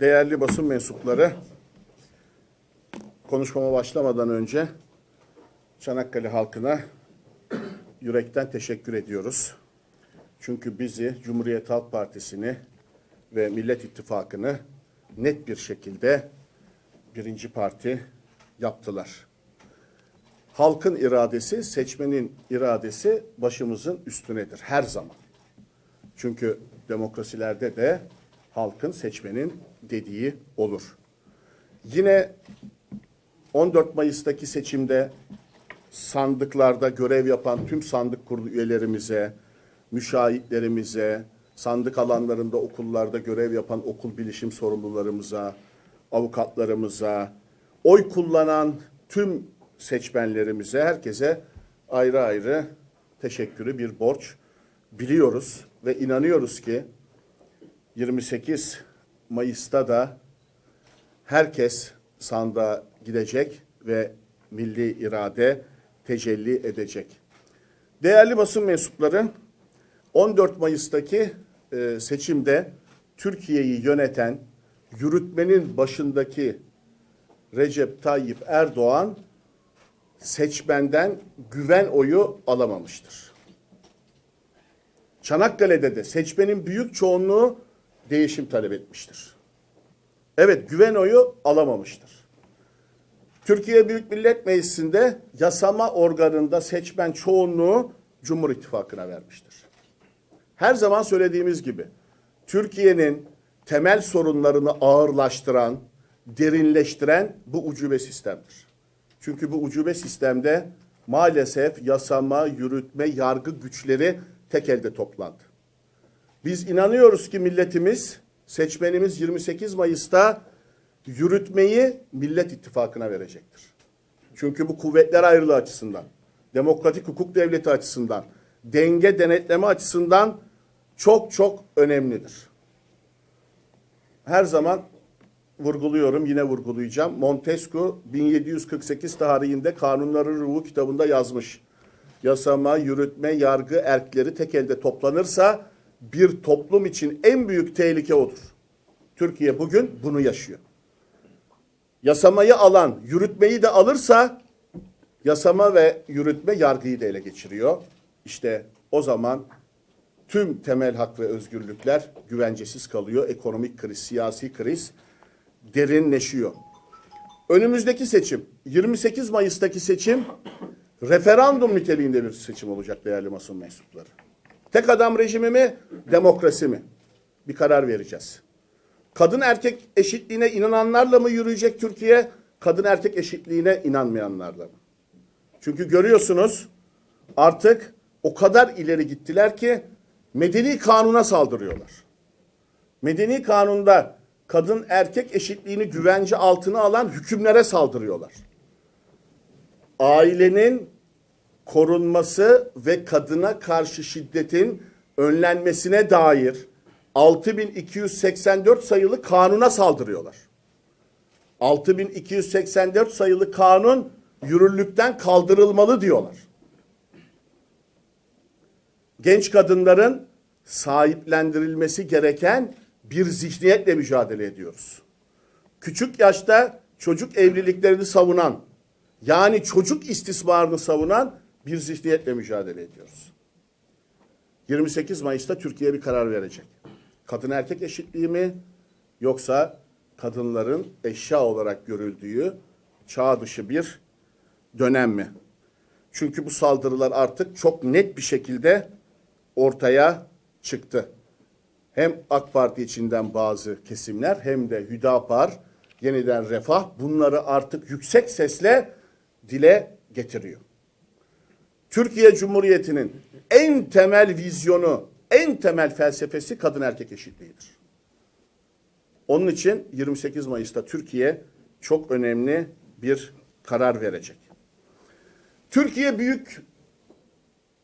değerli basın mensupları, konuşmama başlamadan önce Çanakkale halkına yürekten teşekkür ediyoruz. Çünkü bizi Cumhuriyet Halk Partisi'ni ve Millet İttifakı'nı net bir şekilde birinci parti yaptılar. Halkın iradesi, seçmenin iradesi başımızın üstünedir her zaman. Çünkü demokrasilerde de halkın seçmenin dediği olur. Yine 14 Mayıs'taki seçimde sandıklarda görev yapan tüm sandık kurulu üyelerimize, müşahitlerimize, sandık alanlarında okullarda görev yapan okul bilişim sorumlularımıza, avukatlarımıza, oy kullanan tüm seçmenlerimize, herkese ayrı ayrı teşekkürü bir borç biliyoruz ve inanıyoruz ki 28 Mayıs'ta da herkes sandığa gidecek ve milli irade tecelli edecek. Değerli basın mensupları, 14 Mayıs'taki e, seçimde Türkiye'yi yöneten, yürütmenin başındaki Recep Tayyip Erdoğan seçmenden güven oyu alamamıştır. Çanakkale'de de seçmenin büyük çoğunluğu değişim talep etmiştir. Evet güven oyu alamamıştır. Türkiye Büyük Millet Meclisi'nde yasama organında seçmen çoğunluğu Cumhur İttifakı'na vermiştir. Her zaman söylediğimiz gibi Türkiye'nin temel sorunlarını ağırlaştıran, derinleştiren bu ucube sistemdir. Çünkü bu ucube sistemde maalesef yasama, yürütme, yargı güçleri tek elde toplandı. Biz inanıyoruz ki milletimiz, seçmenimiz 28 Mayıs'ta yürütmeyi Millet İttifakı'na verecektir. Çünkü bu kuvvetler ayrılığı açısından, demokratik hukuk devleti açısından, denge denetleme açısından çok çok önemlidir. Her zaman vurguluyorum, yine vurgulayacağım. Montesquieu 1748 tarihinde Kanunların Ruhu kitabında yazmış. Yasama, yürütme, yargı erkleri tek elde toplanırsa bir toplum için en büyük tehlike odur. Türkiye bugün bunu yaşıyor. Yasamayı alan, yürütmeyi de alırsa yasama ve yürütme yargıyı da ele geçiriyor. İşte o zaman tüm temel hak ve özgürlükler güvencesiz kalıyor. Ekonomik kriz, siyasi kriz derinleşiyor. Önümüzdeki seçim, 28 Mayıs'taki seçim referandum niteliğinde bir seçim olacak değerli basın mensupları. Tek adam rejimi mi, demokrasi mi? Bir karar vereceğiz. Kadın erkek eşitliğine inananlarla mı yürüyecek Türkiye? Kadın erkek eşitliğine inanmayanlarla mı? Çünkü görüyorsunuz artık o kadar ileri gittiler ki medeni kanuna saldırıyorlar. Medeni kanunda kadın erkek eşitliğini güvence altına alan hükümlere saldırıyorlar. Ailenin korunması ve kadına karşı şiddetin önlenmesine dair 6284 sayılı kanuna saldırıyorlar. 6284 sayılı kanun yürürlükten kaldırılmalı diyorlar. Genç kadınların sahiplendirilmesi gereken bir zihniyetle mücadele ediyoruz. Küçük yaşta çocuk evliliklerini savunan, yani çocuk istismarını savunan bir zihniyetle mücadele ediyoruz. 28 Mayıs'ta Türkiye bir karar verecek. Kadın erkek eşitliği mi yoksa kadınların eşya olarak görüldüğü çağ dışı bir dönem mi? Çünkü bu saldırılar artık çok net bir şekilde ortaya çıktı. Hem AK Parti içinden bazı kesimler hem de Hüdapar, yeniden Refah bunları artık yüksek sesle dile getiriyor. Türkiye Cumhuriyeti'nin en temel vizyonu, en temel felsefesi kadın erkek eşitliğidir. Onun için 28 Mayıs'ta Türkiye çok önemli bir karar verecek. Türkiye büyük,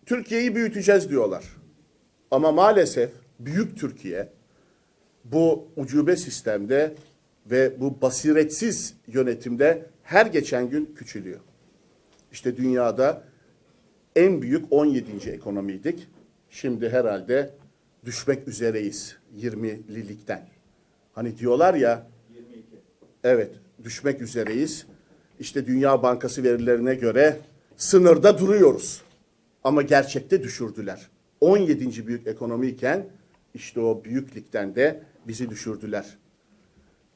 Türkiye'yi büyüteceğiz diyorlar. Ama maalesef büyük Türkiye bu ucube sistemde ve bu basiretsiz yönetimde her geçen gün küçülüyor. İşte dünyada en büyük 17. ekonomiydik. Şimdi herhalde düşmek üzereyiz 20'lilikten. Hani diyorlar ya Evet, düşmek üzereyiz. İşte Dünya Bankası verilerine göre sınırda duruyoruz. Ama gerçekte düşürdüler. 17. büyük ekonomiyken işte o büyük ligden de bizi düşürdüler.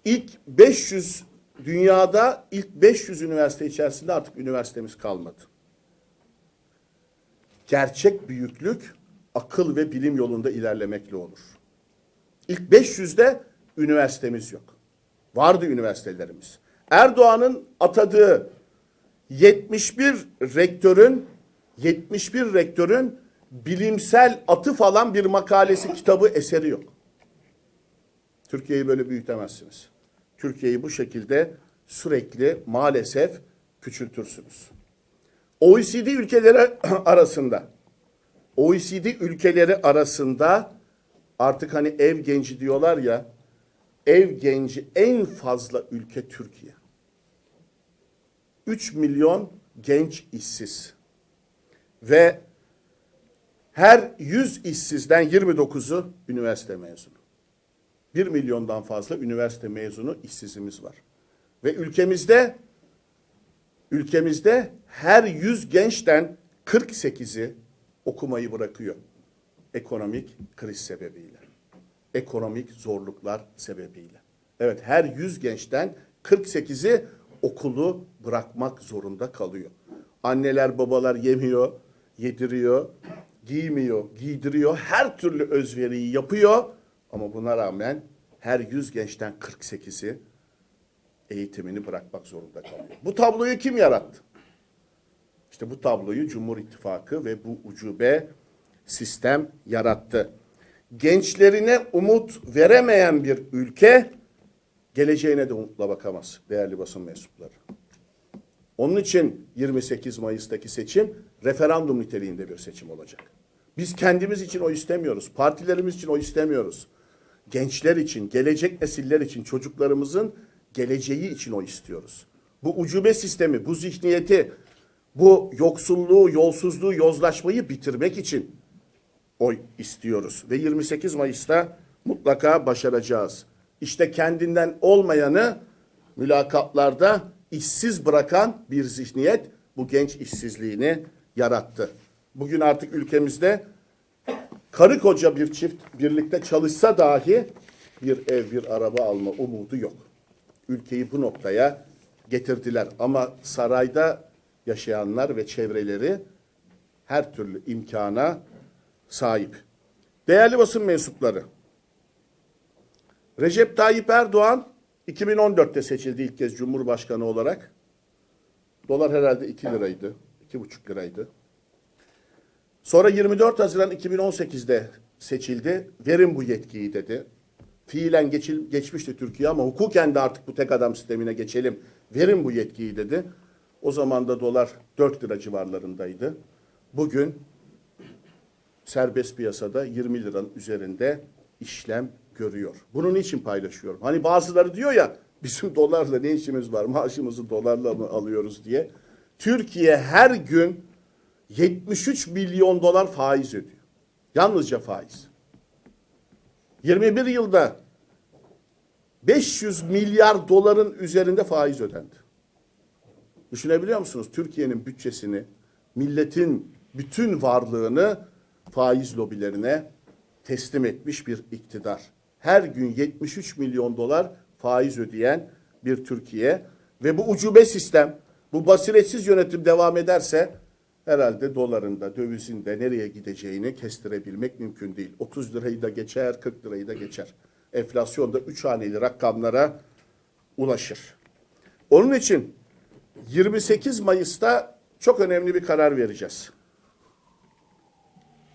İlk 500 dünyada ilk 500 üniversite içerisinde artık üniversitemiz kalmadı. Gerçek büyüklük akıl ve bilim yolunda ilerlemekle olur. İlk 500'de üniversitemiz yok. Vardı üniversitelerimiz. Erdoğan'ın atadığı 71 rektörün 71 rektörün bilimsel atıf alan bir makalesi, kitabı, eseri yok. Türkiye'yi böyle büyütemezsiniz. Türkiye'yi bu şekilde sürekli maalesef küçültürsünüz. OECD ülkeleri arasında OECD ülkeleri arasında artık hani ev genci diyorlar ya ev genci en fazla ülke Türkiye. 3 milyon genç işsiz. Ve her 100 işsizden 29'u üniversite mezunu. 1 milyondan fazla üniversite mezunu işsizimiz var. Ve ülkemizde ülkemizde her 100 gençten 48'i okumayı bırakıyor. Ekonomik kriz sebebiyle. Ekonomik zorluklar sebebiyle. Evet her 100 gençten 48'i okulu bırakmak zorunda kalıyor. Anneler babalar yemiyor, yediriyor, giymiyor, giydiriyor. Her türlü özveriyi yapıyor. Ama buna rağmen her 100 gençten 48'i eğitimini bırakmak zorunda kalıyor. Bu tabloyu kim yarattı? İşte bu tabloyu Cumhur İttifakı ve bu ucube sistem yarattı. Gençlerine umut veremeyen bir ülke geleceğine de umutla bakamaz değerli basın mensupları. Onun için 28 Mayıs'taki seçim referandum niteliğinde bir seçim olacak. Biz kendimiz için o istemiyoruz. Partilerimiz için o istemiyoruz. Gençler için, gelecek nesiller için, çocuklarımızın geleceği için o istiyoruz. Bu ucube sistemi, bu zihniyeti, bu yoksulluğu, yolsuzluğu, yozlaşmayı bitirmek için oy istiyoruz. Ve 28 Mayıs'ta mutlaka başaracağız. İşte kendinden olmayanı mülakatlarda işsiz bırakan bir zihniyet bu genç işsizliğini yarattı. Bugün artık ülkemizde karı koca bir çift birlikte çalışsa dahi bir ev, bir araba alma umudu yok. Ülkeyi bu noktaya getirdiler. Ama sarayda yaşayanlar ve çevreleri her türlü imkana sahip. Değerli basın mensupları, Recep Tayyip Erdoğan 2014'te seçildi ilk kez Cumhurbaşkanı olarak. Dolar herhalde 2 liraydı, 2,5 liraydı. Sonra 24 Haziran 2018'de seçildi. Verin bu yetkiyi dedi. Fiilen geçil, geçmişti Türkiye ama hukuken de artık bu tek adam sistemine geçelim. Verin bu yetkiyi dedi. O zaman da dolar 4 lira civarlarındaydı. Bugün serbest piyasada 20 liranın üzerinde işlem görüyor. Bunun için paylaşıyorum. Hani bazıları diyor ya bizim dolarla ne işimiz var maaşımızı dolarla mı alıyoruz diye. Türkiye her gün 73 milyon dolar faiz ödüyor. Yalnızca faiz. 21 yılda 500 milyar doların üzerinde faiz ödendi. Düşünebiliyor musunuz? Türkiye'nin bütçesini, milletin bütün varlığını faiz lobilerine teslim etmiş bir iktidar. Her gün 73 milyon dolar faiz ödeyen bir Türkiye ve bu ucube sistem, bu basiretsiz yönetim devam ederse herhalde dolarında, dövizinde nereye gideceğini kestirebilmek mümkün değil. 30 lirayı da geçer, 40 lirayı da geçer. Enflasyonda 3 haneli rakamlara ulaşır. Onun için 28 Mayıs'ta çok önemli bir karar vereceğiz.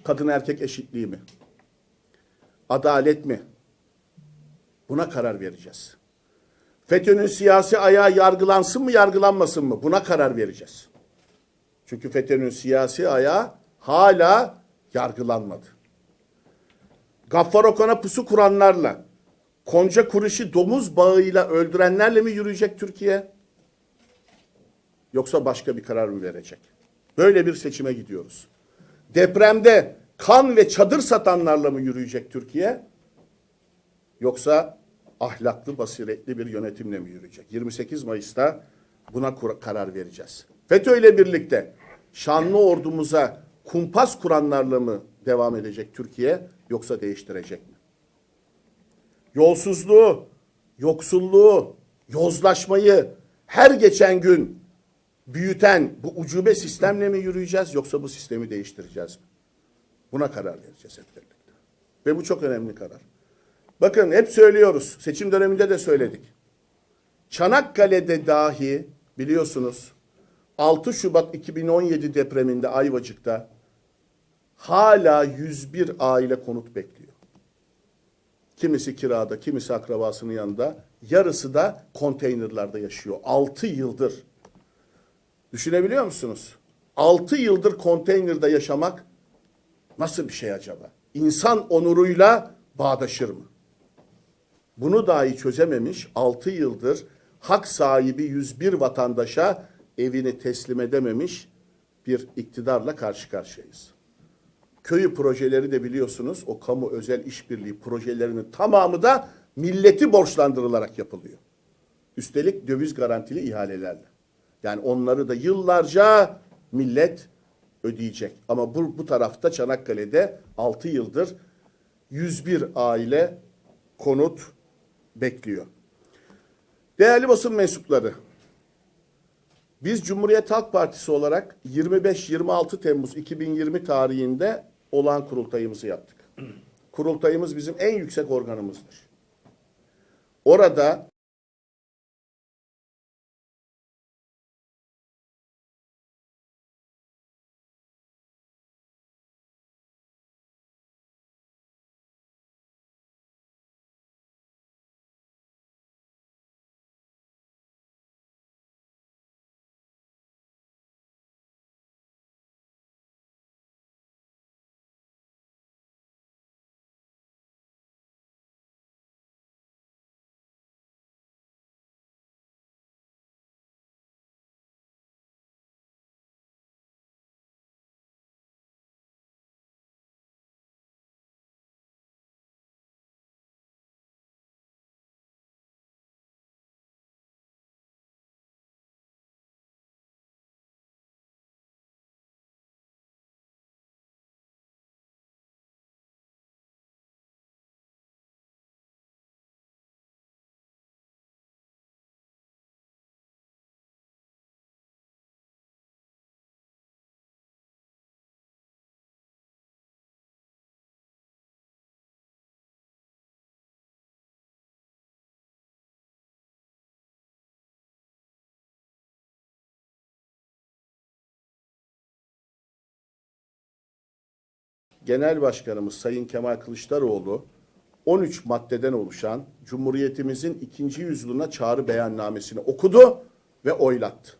Kadın erkek eşitliği mi? Adalet mi? Buna karar vereceğiz. FETÖ'nün siyasi ayağı yargılansın mı yargılanmasın mı? Buna karar vereceğiz. Çünkü FETÖ'nün siyasi ayağı hala yargılanmadı. Gaffar Okan'a pusu kuranlarla, Konca Kuruş'u domuz bağıyla öldürenlerle mi yürüyecek Türkiye? Yoksa başka bir karar mı verecek? Böyle bir seçime gidiyoruz. Depremde kan ve çadır satanlarla mı yürüyecek Türkiye? Yoksa ahlaklı, basiretli bir yönetimle mi yürüyecek? 28 Mayıs'ta buna karar vereceğiz. FETÖ ile birlikte şanlı ordumuza kumpas kuranlarla mı devam edecek Türkiye yoksa değiştirecek mi? Yolsuzluğu, yoksulluğu, yozlaşmayı her geçen gün büyüten bu ucube sistemle mi yürüyeceğiz yoksa bu sistemi değiştireceğiz mi? Buna karar vereceğiz hep birlikte. Ve bu çok önemli karar. Bakın hep söylüyoruz. Seçim döneminde de söyledik. Çanakkale'de dahi biliyorsunuz 6 Şubat 2017 depreminde Ayvacık'ta hala 101 aile konut bekliyor. Kimisi kirada, kimisi akrabasının yanında, yarısı da konteynerlarda yaşıyor. 6 yıldır. Düşünebiliyor musunuz? 6 yıldır konteynerde yaşamak nasıl bir şey acaba? İnsan onuruyla bağdaşır mı? Bunu dahi çözememiş 6 yıldır hak sahibi 101 vatandaşa evini teslim edememiş bir iktidarla karşı karşıyayız. Köyü projeleri de biliyorsunuz o kamu özel işbirliği projelerinin tamamı da milleti borçlandırılarak yapılıyor. Üstelik döviz garantili ihalelerle. Yani onları da yıllarca millet ödeyecek. Ama bu, bu tarafta Çanakkale'de 6 yıldır 101 aile konut bekliyor. Değerli basın mensupları, biz Cumhuriyet Halk Partisi olarak 25-26 Temmuz 2020 tarihinde olan kurultayımızı yaptık. Kurultayımız bizim en yüksek organımızdır. Orada Genel Başkanımız Sayın Kemal Kılıçdaroğlu 13 maddeden oluşan Cumhuriyetimizin ikinci yüzyılına çağrı beyannamesini okudu ve oylattı.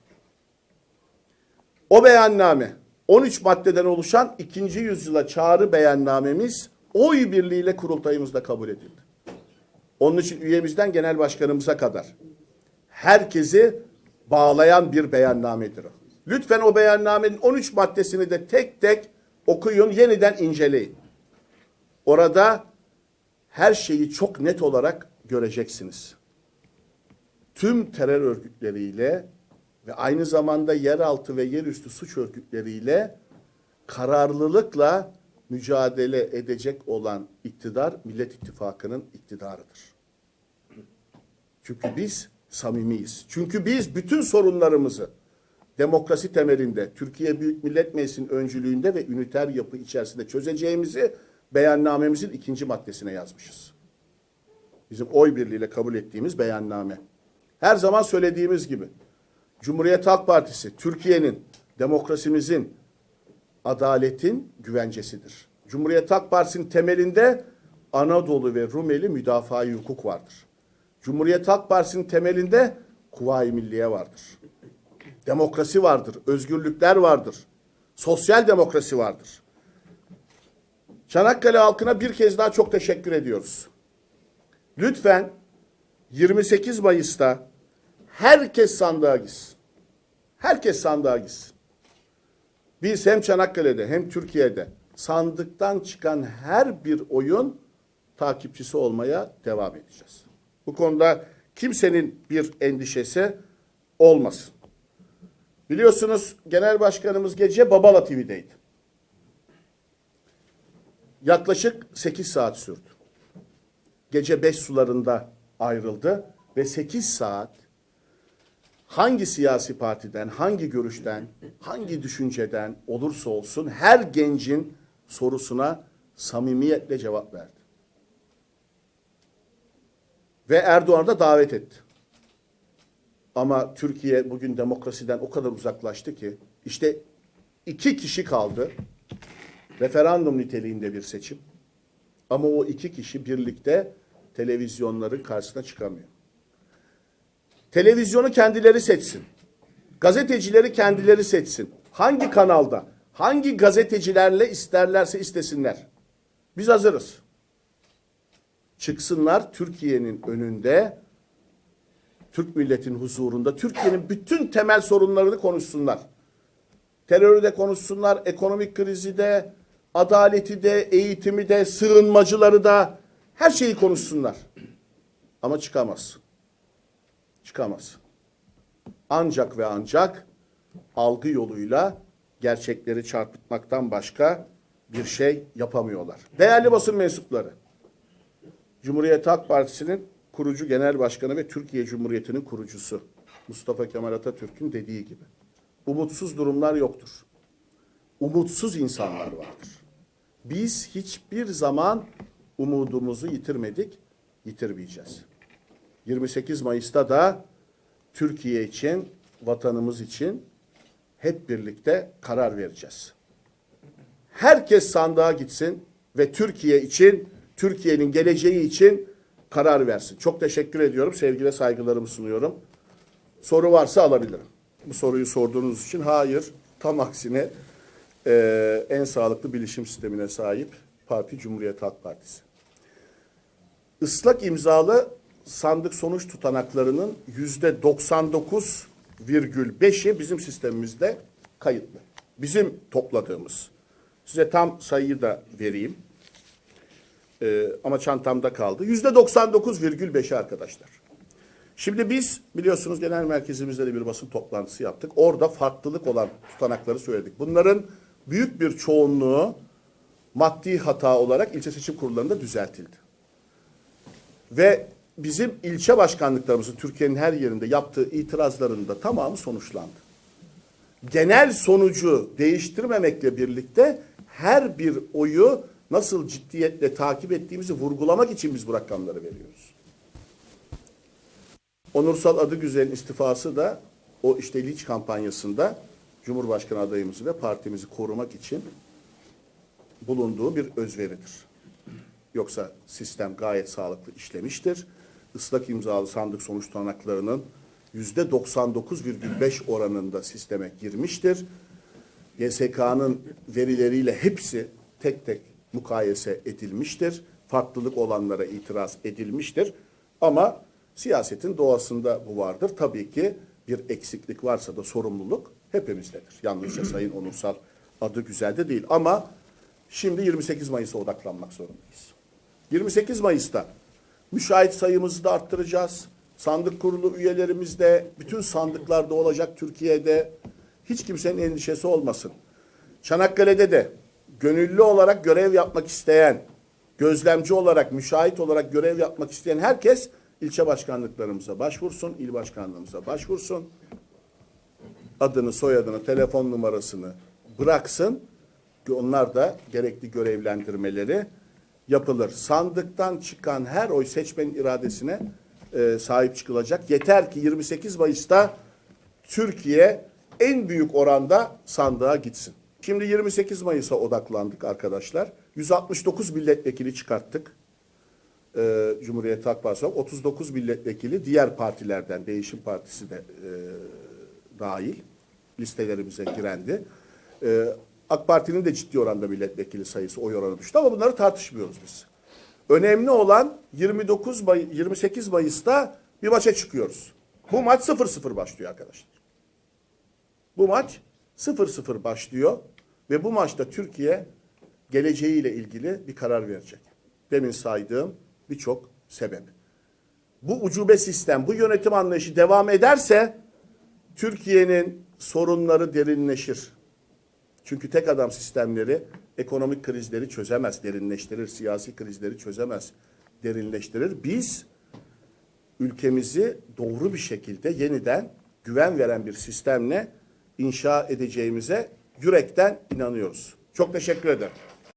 O beyanname 13 maddeden oluşan ikinci yüzyıla çağrı beyannamemiz oy birliğiyle kurultayımızda kabul edildi. Onun için üyemizden genel başkanımıza kadar herkesi bağlayan bir beyannamedir o. Lütfen o beyannamenin 13 maddesini de tek tek okuyun, yeniden inceleyin. Orada her şeyi çok net olarak göreceksiniz. Tüm terör örgütleriyle ve aynı zamanda yeraltı ve yerüstü suç örgütleriyle kararlılıkla mücadele edecek olan iktidar Millet İttifakı'nın iktidarıdır. Çünkü biz samimiyiz. Çünkü biz bütün sorunlarımızı demokrasi temelinde, Türkiye Büyük Millet Meclisi'nin öncülüğünde ve üniter yapı içerisinde çözeceğimizi beyannamemizin ikinci maddesine yazmışız. Bizim oy birliğiyle kabul ettiğimiz beyanname. Her zaman söylediğimiz gibi Cumhuriyet Halk Partisi Türkiye'nin, demokrasimizin, adaletin güvencesidir. Cumhuriyet Halk Partisi'nin temelinde Anadolu ve Rumeli müdafaa hukuk vardır. Cumhuriyet Halk Partisi'nin temelinde Kuvayi Milliye vardır. Demokrasi vardır, özgürlükler vardır. Sosyal demokrasi vardır. Çanakkale halkına bir kez daha çok teşekkür ediyoruz. Lütfen 28 Mayıs'ta herkes sandığa gitsin. Herkes sandığa gitsin. Biz hem Çanakkale'de hem Türkiye'de sandıktan çıkan her bir oyun takipçisi olmaya devam edeceğiz. Bu konuda kimsenin bir endişesi olmasın. Biliyorsunuz Genel Başkanımız gece Babala TV'deydi. Yaklaşık 8 saat sürdü. Gece 5 sularında ayrıldı ve 8 saat hangi siyasi partiden, hangi görüşten, hangi düşünceden olursa olsun her gencin sorusuna samimiyetle cevap verdi. Ve Erdoğan da davet etti. Ama Türkiye bugün demokrasiden o kadar uzaklaştı ki işte iki kişi kaldı. Referandum niteliğinde bir seçim. Ama o iki kişi birlikte televizyonların karşısına çıkamıyor. Televizyonu kendileri seçsin. Gazetecileri kendileri seçsin. Hangi kanalda, hangi gazetecilerle isterlerse istesinler. Biz hazırız. Çıksınlar Türkiye'nin önünde, Türk milletin huzurunda, Türkiye'nin bütün temel sorunlarını konuşsunlar. Terörü de konuşsunlar, ekonomik krizi de, adaleti de, eğitimi de, sığınmacıları da, her şeyi konuşsunlar. Ama çıkamaz. Çıkamaz. Ancak ve ancak algı yoluyla gerçekleri çarpıtmaktan başka bir şey yapamıyorlar. Değerli basın mensupları, Cumhuriyet Halk Partisi'nin kurucu genel başkanı ve Türkiye Cumhuriyeti'nin kurucusu Mustafa Kemal Atatürk'ün dediği gibi umutsuz durumlar yoktur. Umutsuz insanlar vardır. Biz hiçbir zaman umudumuzu yitirmedik, yitirmeyeceğiz. 28 Mayıs'ta da Türkiye için, vatanımız için hep birlikte karar vereceğiz. Herkes sandığa gitsin ve Türkiye için, Türkiye'nin geleceği için karar versin. Çok teşekkür ediyorum. Sevgi saygılarımı sunuyorum. Soru varsa alabilirim. Bu soruyu sorduğunuz için hayır. Tam aksine eee, en sağlıklı bilişim sistemine sahip parti Cumhuriyet Halk Partisi. Islak imzalı sandık sonuç tutanaklarının yüzde 99,5'i bizim sistemimizde kayıtlı. Bizim topladığımız. Size tam sayıyı da vereyim. Ee, ama çantamda kaldı. Yüzde 99,5'i arkadaşlar. Şimdi biz biliyorsunuz genel merkezimizde de bir basın toplantısı yaptık. Orada farklılık olan tutanakları söyledik. Bunların büyük bir çoğunluğu maddi hata olarak ilçe seçim kurullarında düzeltildi. Ve bizim ilçe başkanlıklarımızın Türkiye'nin her yerinde yaptığı itirazların da tamamı sonuçlandı. Genel sonucu değiştirmemekle birlikte her bir oyu nasıl ciddiyetle takip ettiğimizi vurgulamak için biz bu rakamları veriyoruz. Onursal Adıgüzel'in istifası da o işte linç kampanyasında Cumhurbaşkanı adayımızı ve partimizi korumak için bulunduğu bir özveridir. Yoksa sistem gayet sağlıklı işlemiştir. Islak imzalı sandık sonuç tutanaklarının yüzde 99,5 oranında sisteme girmiştir. YSK'nın verileriyle hepsi tek tek mukayese edilmiştir. Farklılık olanlara itiraz edilmiştir. Ama siyasetin doğasında bu vardır. Tabii ki bir eksiklik varsa da sorumluluk hepimizdedir. Yalnızca Sayın Onursal adı güzelde değil. Ama şimdi 28 Mayıs'a odaklanmak zorundayız. 28 Mayıs'ta müşahit sayımızı da arttıracağız. Sandık kurulu üyelerimiz de bütün sandıklarda olacak Türkiye'de. Hiç kimsenin endişesi olmasın. Çanakkale'de de gönüllü olarak görev yapmak isteyen, gözlemci olarak, müşahit olarak görev yapmak isteyen herkes ilçe başkanlıklarımıza başvursun, il başkanlığımıza başvursun. Adını, soyadını, telefon numarasını bıraksın. Onlar da gerekli görevlendirmeleri yapılır. Sandıktan çıkan her oy seçmenin iradesine e, sahip çıkılacak. Yeter ki 28 Mayıs'ta Türkiye en büyük oranda sandığa gitsin. Şimdi 28 Mayıs'a odaklandık arkadaşlar. 169 milletvekili çıkarttık. Ee, Cumhuriyet Halk Partisi olarak 39 milletvekili diğer partilerden, Değişim Partisi de e, dahil listelerimize girendi. Ee, AK Parti'nin de ciddi oranda milletvekili sayısı oy oranı düştü ama bunları tartışmıyoruz biz. Önemli olan 29 May 28 Mayıs'ta bir maça çıkıyoruz. Bu maç 0-0 başlıyor arkadaşlar. Bu maç 0-0 başlıyor ve bu maçta Türkiye geleceğiyle ilgili bir karar verecek. Demin saydığım birçok sebep. bu ucube sistem, bu yönetim anlayışı devam ederse Türkiye'nin sorunları derinleşir. Çünkü tek adam sistemleri ekonomik krizleri çözemez, derinleştirir, siyasi krizleri çözemez, derinleştirir. Biz ülkemizi doğru bir şekilde yeniden güven veren bir sistemle inşa edeceğimize yürekten inanıyoruz. Çok teşekkür ederim.